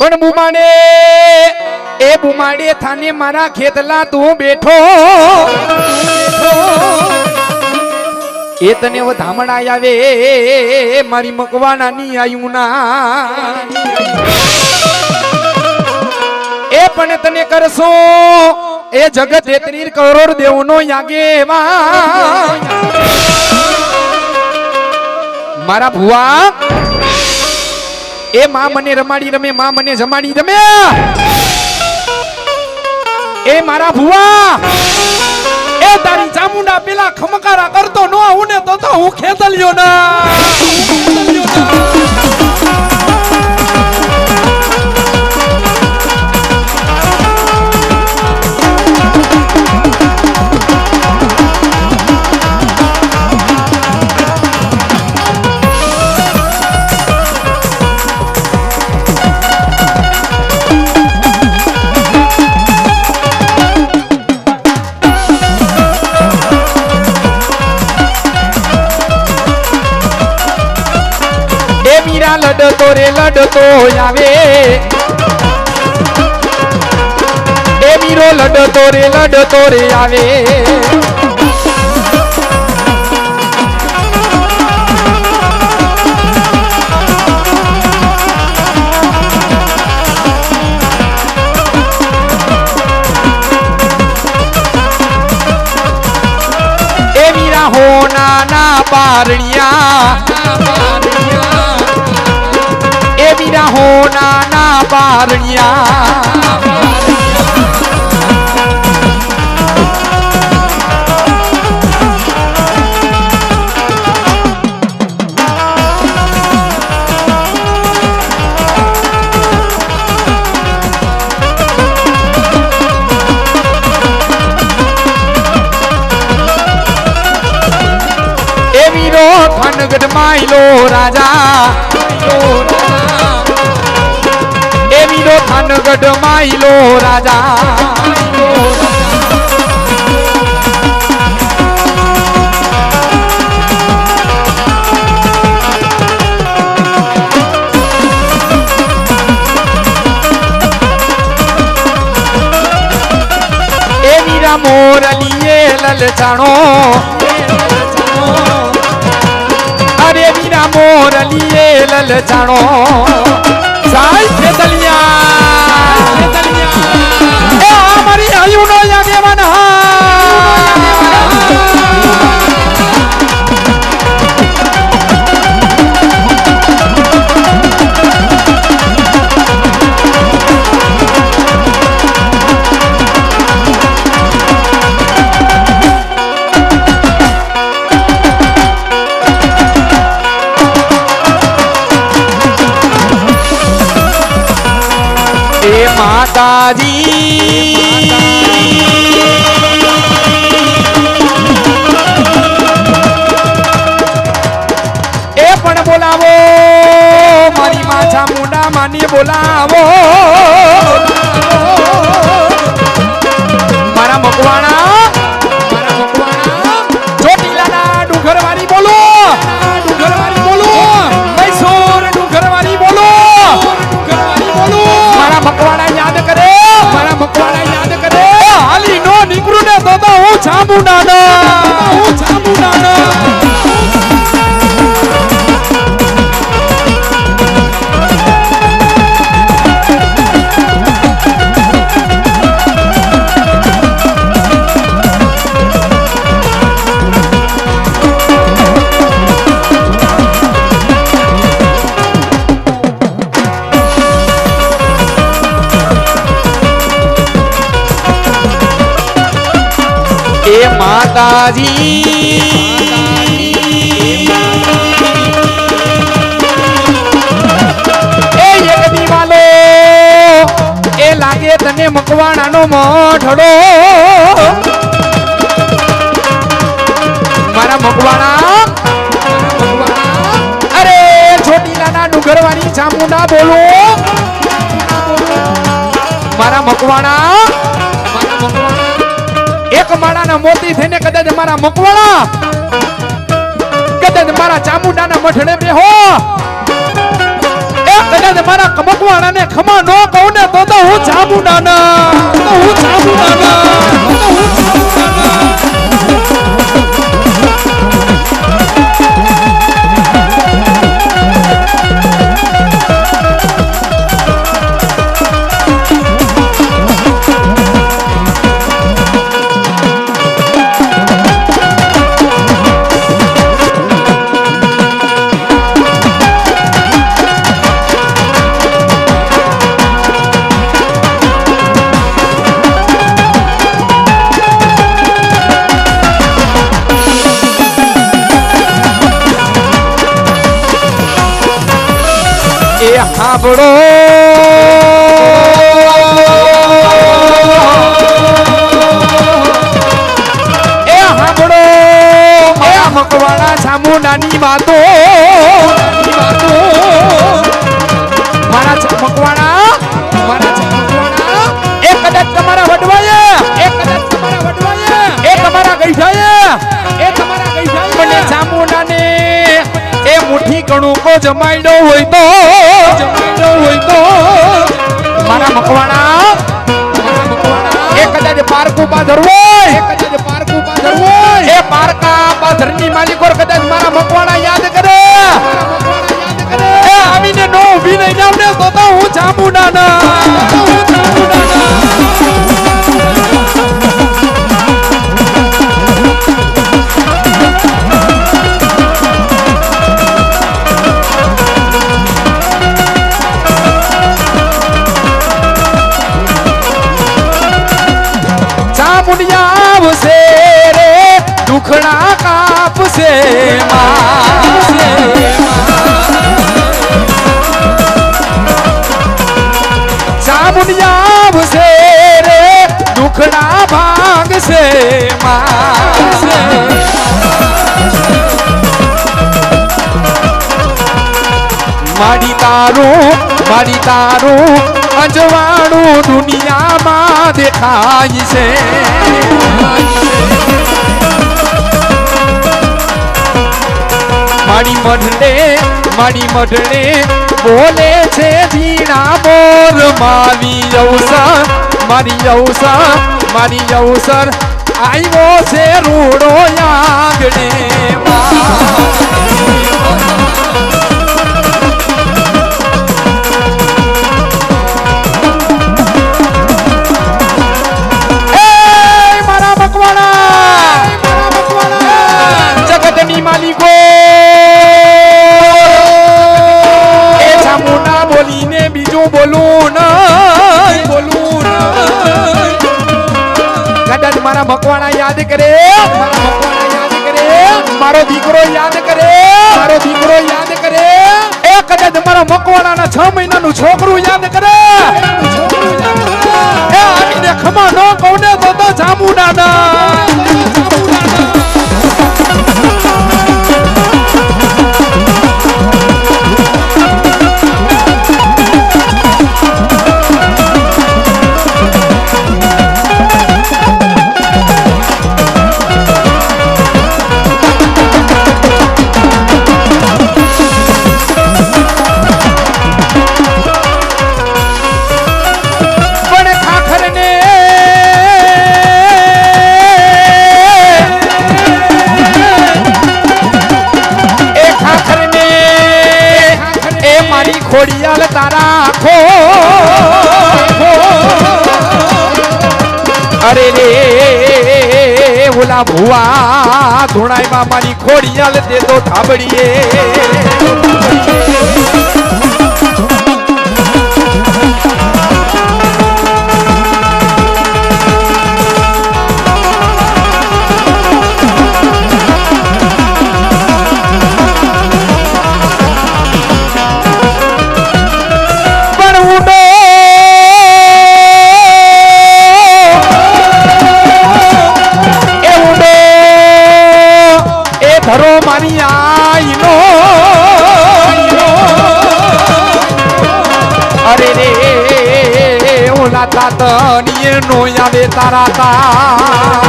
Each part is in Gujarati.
પણ બુમાડે, એ બુમાડે થાને મારા ખેતલા તું બેઠો. એ તને વધામણા આવે મારી મકવાના ની આયુ ના એ પણ તને કરશો, એ જગત તેત્રીસ કરોડ દેવનો યાગે મારા ભુવા એ માં મને રમાડી રમે, માં મને જમાડી રમે. એ મારા ભુવા. એ તારી ચામુંડા પેલા ખમકારા કરતો નો હું ને તો હું ખેતલ્યો ના. લડતો રે લડતો આવે. એ મીરો લડતો રે લડતો રે આવે. મીરા પારણિયા. પારણિયા. મોરલીએ માતાજી. એ પણ બોલાવો મારી માછા મુંડા માની બોલાવો. માતાજી. એ એક દીવાલો એ લાગે તને મકવાણાનો મોઢડો. મારા મકવાણા? અરે છોટીલાના ડુંગરવાની ચામુંડા બોલો. મારા મકવાણા? માળાના મોતી થઈને કદાચ મારા મકવાળા કદાચ મારા ચામુંડાના મઠડે બેહો. કદાચ મારા મકવાળાને ખમા ન કહું ને તો તો હું ચામુંડાના, તો હું જામુડાના મકવાણા ચામુંડાની વાતો વાતો હોય તો જમાડ્યો હોય તો. મારા મકવાણા એક કદાચ પારકુ પાધર હોય, એ કદાચ પારકુ પાધર હોય. એ પારકા પાધરની માલિકો કદાચ મારા મકવાણા યાદ કરે. આવીને નો ઊભી નહીં જાવ ને તો હું ચામુંડાના આવશે રે દુખડા ભાગશે મારી તારું મારી તારું અજવાળું દુનિયામાં દેખાય છે મારી મઢને માડી મઢને બોલે છે ધીણા બોર મારી અવસર મારી અવસર મારી અવસર આવ્યો છે રૂડો આંગણે એ બીજું બોલું કદાચ મારા મકવાણા યાદ કરે યાદ કરે, મારો દીકરો યાદ કરે, મારો દીકરો યાદ કરે. એ કદાચ મારા મકવાણાના છ મહિનાનું છોકરું યાદ કરે. એ આવીને ખમા ન કહું ને તો જામુડાના અરે રે ઓલા ભુવા ધોણાઈ મારી ખોડિયાલ દે તો થાબડીએ. ધરો મારી આઈનો. અરે રે ઓલા તાતણીએ નો આવે તારા તા.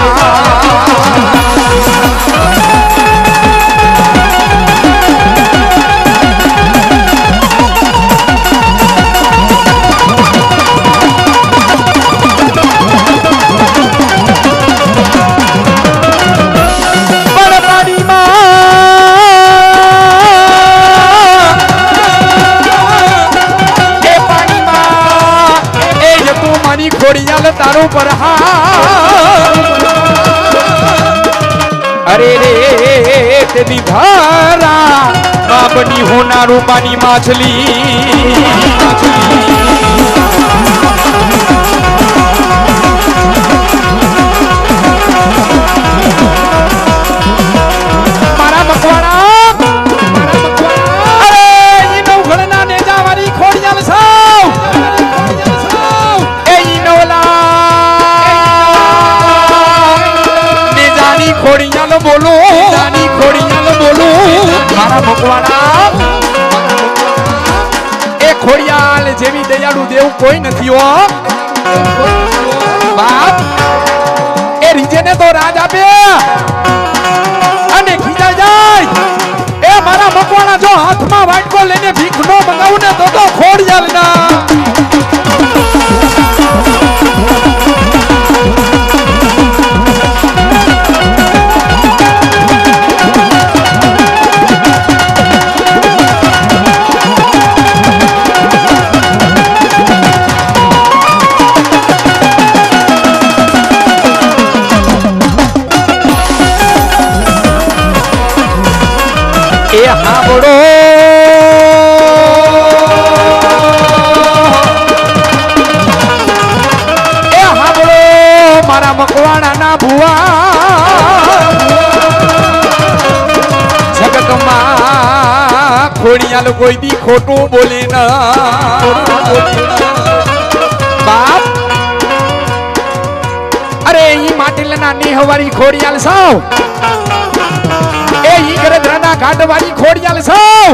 ખોડિયાલ તારું પર અરે રે તેની ધારા બાપની હોના રૂપાની માછલી. નેજાની બોલું બોલો નેજાની ખોડિયાલ બોલો. મારા ભગવાના. એ ખોડિયાલ જેવી દયાળુ દેવ કોઈ નથી હો. બાપ એ રીજેને તો રાજ આપે. અને ખીજાઈ જાય. એ મારા મકવાણા જો હાથમાં વાટકો લઈને ભીખ નો મંગાવું ને તો તો ખોડિયાલ ના જગતમાં કોઈ દી ખોટું બોલે બાપ. અરે, ઈ માટીલના નિહવારી ખોડિયાલ સાવ. એ ઈ ગરધરાના ઘાટવાળી ખોડિયાલ સૌ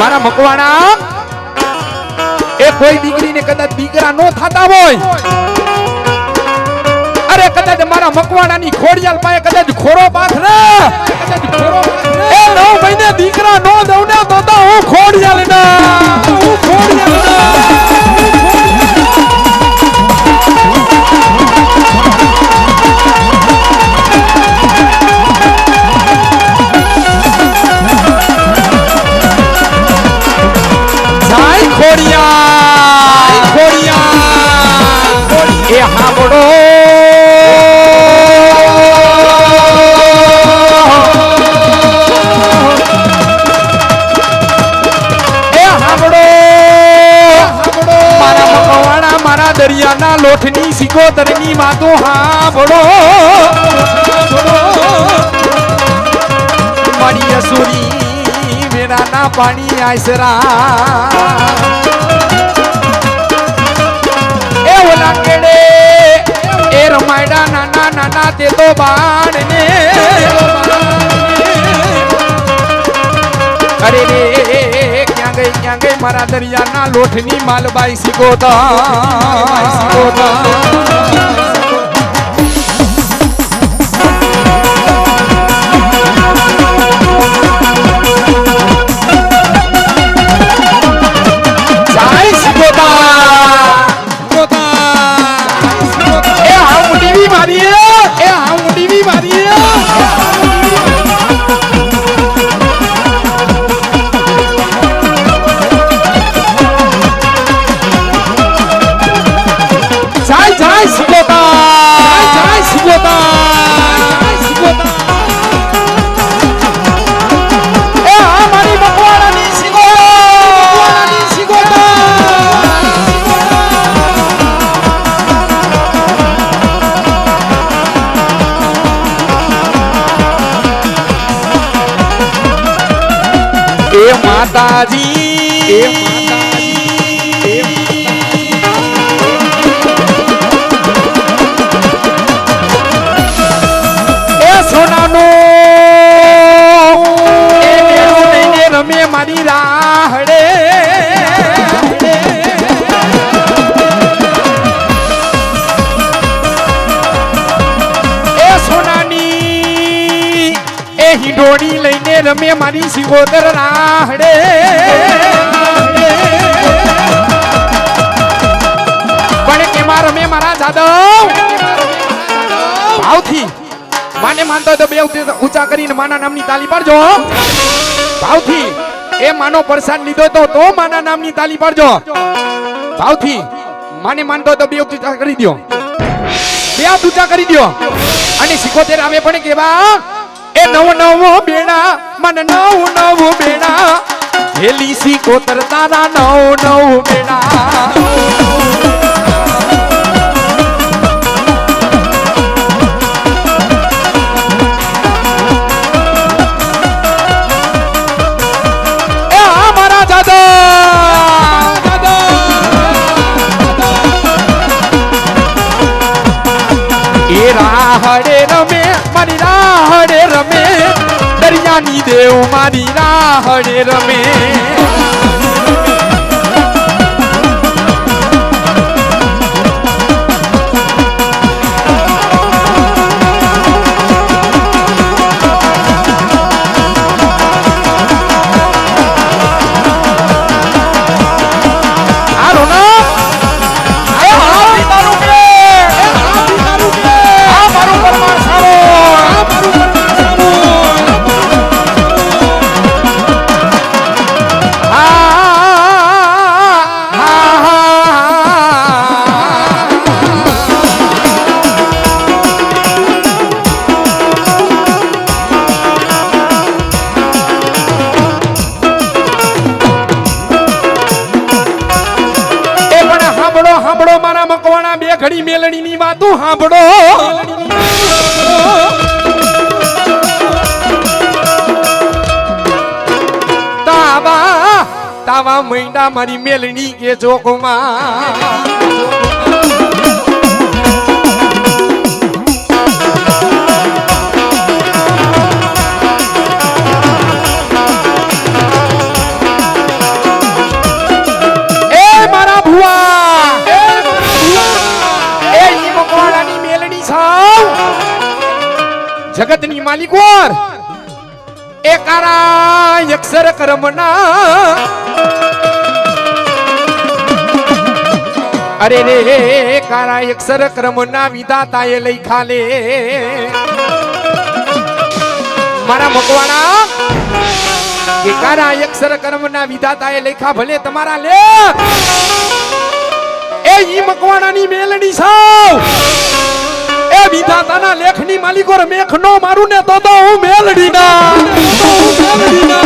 મારા મકવાણા, એ કોઈ દીકરીને કદાચ દીકરા નો થતા હોય. અરે કદાચ મારા મકવાણાની ખોડિયાલ પાસે કદાચ ખોરો પાથ રે એ નવ મહિને દીકરા નો દઉં ને તો હું ખોડિયાલ ના હું ખોડિયાલ ના સિકોતરની માતો હાંભળો. મારી અસુરી વેરાના પાણી આસરા એ ઓલા કેડે, એ રમાયડા નાના નાના તે તો બાણ ગઈ મારા દરિયાના લોઠની માલબાઈ સિકોતા. એ માતાજી એ માતાજી એ મારી રાહડે. એ સોનાની એ હિંડોળી લઈને રમે મારી સિગોદર રાહડે પણ કેમાં રમે મારા જાદવ. ભાવથી. માને માનતો તો બે ઊંચા કરીને માના નામની તાલી પાડજો. ભાવથી. એ માનો પ્રસાદ લીધો તો તો માના નામની તાલી પાડજો. ભાવથી. માને માનતો હોય તો બે ઊંચા કરી દો બે ઊંચા કરી દ્યો. અને સિકોતેર આવે પણ કેવા? એ નવ નવ બેડા મને નવ નવ બેડા હેલી સિકોતર તારા નવ નવ બેડા મારી રાહડે રમે. દરિયાની દેવ મારી રાહડે રમે. મેલડી કે જોગમાં? જગતની માલિક ભુવા! એ કારા અક્ષર કર્મના અરે રે કારા અક્ષર કર્મના વિધાતાએ લઈ ખાલે મારા મકવાણા કારા અક્ષર કર્મના વિધાતાએ લેખા ભલે તમારા લે. એ ઈ મકવાણાની મેલડી સાવ. એ વિધાતાના લેખની માલિકો મેખ નો મારું ને તો તો હું મેલડી ના મેલડી ના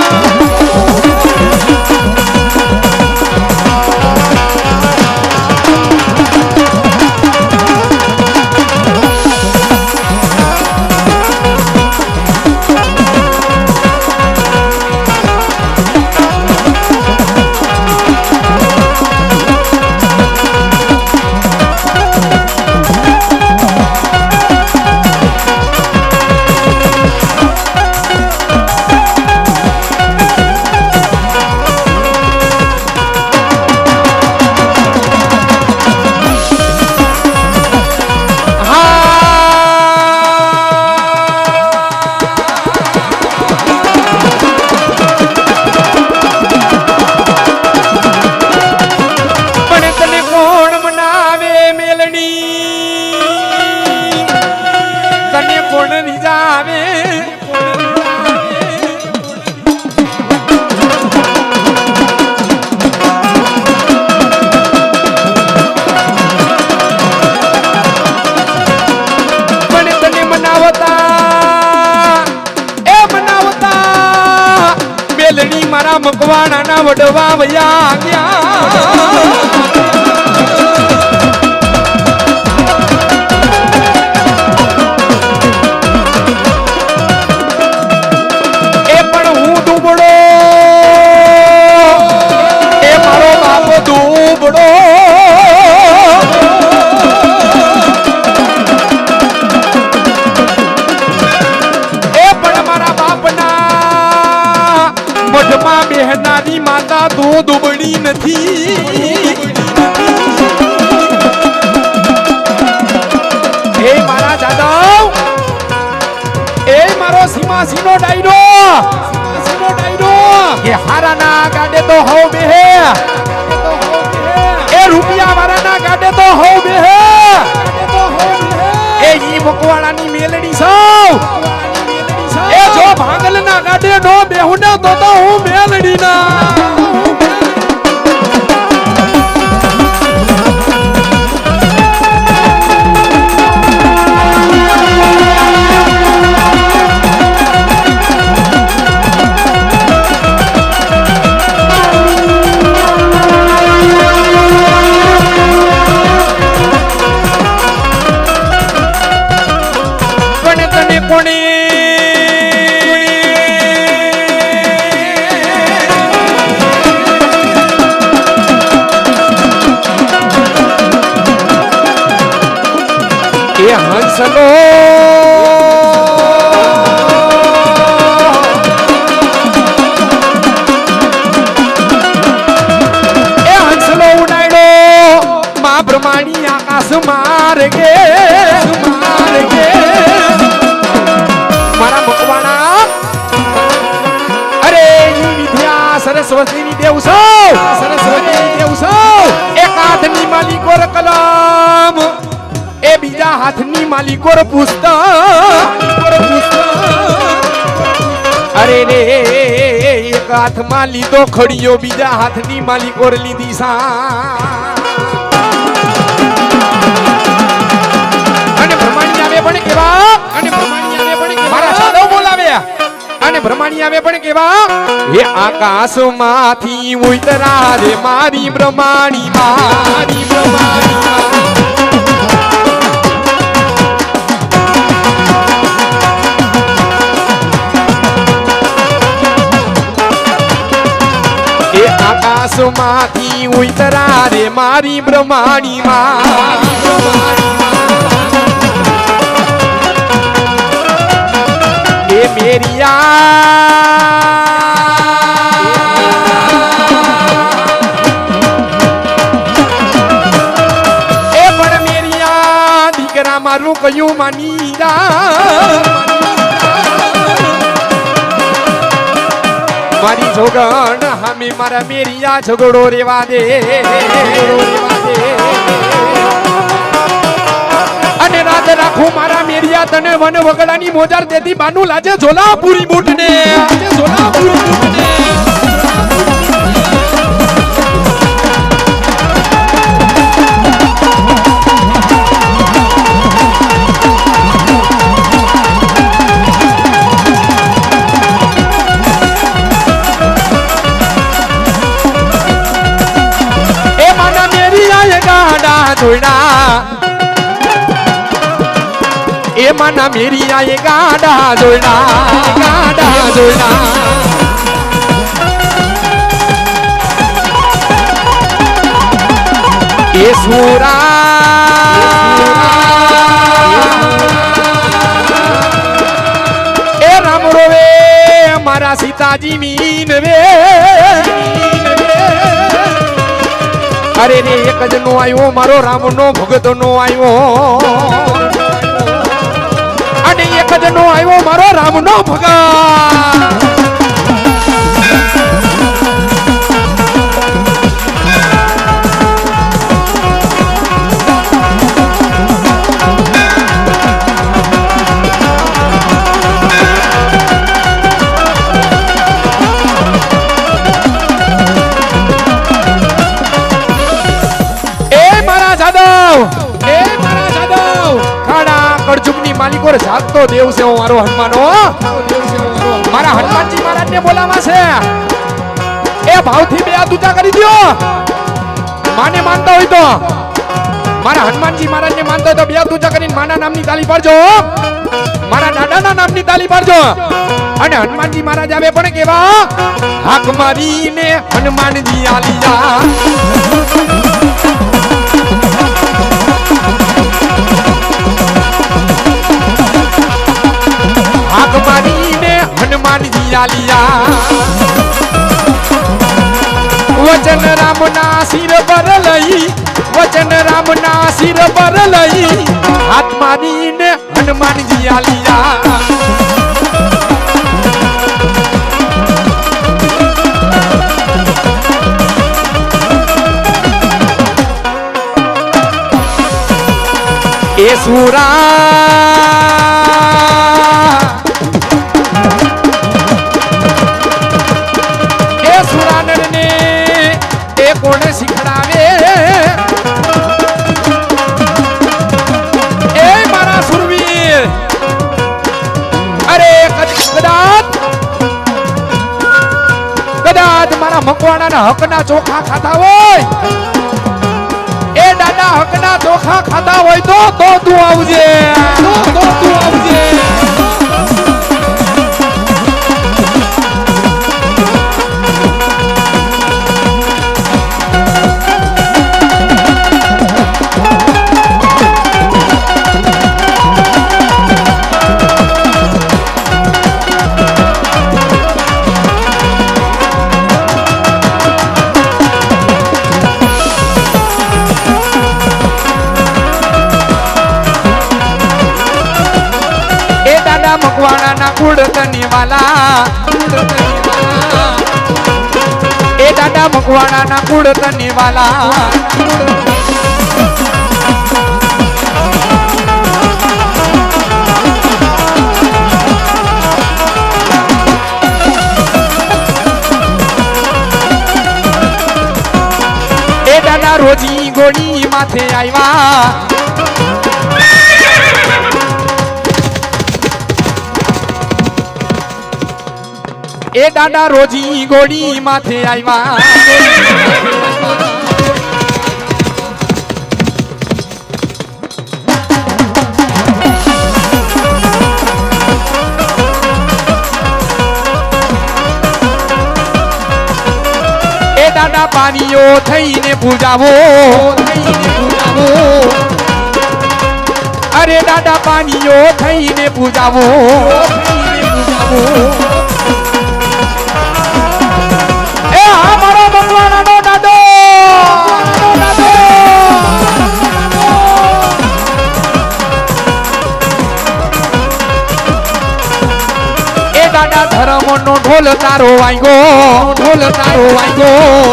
વડવા વયા ગયા. નથી. એ મારા જાદવ. એ મારો સીમાસીનો ડાયરો. સીમાસીનો ડાયરો. કે હારાના ગાડે તો હો બેહે. એ રૂપિયા વાળાના ગાડે તો હો બેહે. એ ઈ મકવાણાની મેલડી સૌ. એ જો ભાંગલના ગાડે નો બેહું ને તો તો હું મેલડી ના હંસલો એ હંસલો ઉડાડ્યો મા બ્રહ્માણી આકાશ માર્ગે માર્ગે મારા મકવાણા અરે વિદ્યા સરસ્વતીની દેવ સૌ સરસ્વતીની માલિકોર પુસ્તક અરે રે, એક હાથમાં લીધો ખડીયો બીજા હાથની માલિકોર લીધી સા અને બ્રહ્માણી આવે પણ કેવા? અને બ્રહ્માણી આવે પણ મારા સાધવ બોલાવ્યા. અને બ્રહ્માણી આવે પણ કેવા? હે આકાશમાંથી ઉતરા રે મારી બ્રહ્માણી મારી બ્રહ્માણી આકાશમાંથી ઉતરા રે મારી બ્રહ્માણી મેરિયા. એ મેરિયા મારું કયું માની મારી જોગણ, હામે મારા મેરિયા ઝઘડો રેવા દે. અને રાત રાખું મારા મેરિયા તને વન વગડાની મોજાર દેતી બાનું લાજે ઝોલા પૂરી બૂટને. ઝોલા પૂરી બૂટને. માના મેરિયા એ ગાડા જોડા ગાડા જોડા એ સુરા એ રામ રોવે, મારા સીતાજી મીન રે અરે રે, એક જ નો આવ્યો મારો રામ નો ભગત નો આવ્યો અને એક જ નો આવ્યો મારો રામ નો ભગત માલિકો જાગતો દેવ છે હું મારો હનુમાનો. મારા હનુમાનજી મહારાજ ને બોલાવા છે. એ ભાવથી બે આ ઊંચા કરી દ્યો. માને માનતા હોય તો. મારા હનુમાનજી મહારાજ ને માનતા હોય તો બે દૂતા કરીને માના નામની તાલી પાડજો. મારા દાદાના નામની તાલી પાડજો. અને હનુમાનજી મહારાજ આવે પણ કેવા? હાક મારીને હનુમાનજી આલી હાક મારીને હનુમાનજી આલિયા. વચન રામના શિર પર લઈ, વચન રામના શિર પર લઈ, હાથ મારીને હનુમાનજી આલિયા. એ સુરા મકવાણાના હકના ચોખા ખાતા હોય. એ દાદા હકના ચોખા ખાતા હોય તો તો તું આવજે તો તું આવજે. વાલા. એ દાદા મકવાણાના ના કુળ એ દાદા રોજી ગોળી માથે આવ્યા એ દાદા રોજી ગોળી માથે આવ્યા એ દાદા પાણીઓ થઈને પૂજાવો. અરે દાદા પાણીઓ થઈને પૂજાવો પૂજાવો. ઢોલ તારો વાગ્યો ઢોલ તારો વાગ્યો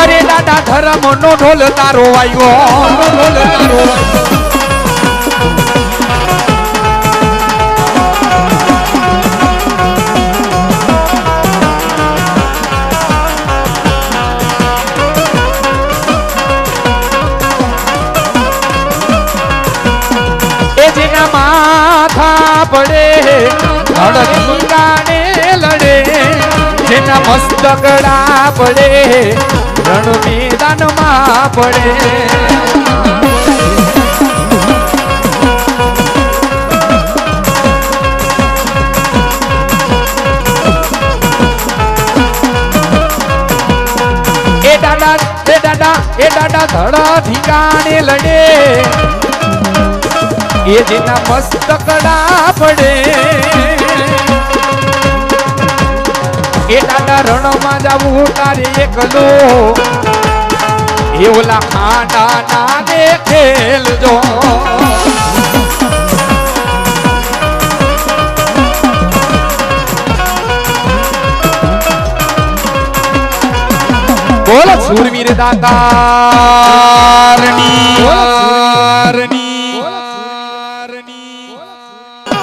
અરે દાદા ધર્મનો ઢોલ તારો વાગ્યો ઢોલ તારો માથા પડે લડે જેના મસ્તકડા પડે. રણ મેદાનમાં પડે. એ દાદા ધડા ઠીકાણે લડે. એ જેના મસ્તકડા પડે. એ દાદા રણમાં જાવું તારે એકલો. એ ઓલા ખાંડા ના ખેલજો બોલો સુરવીર દાતારની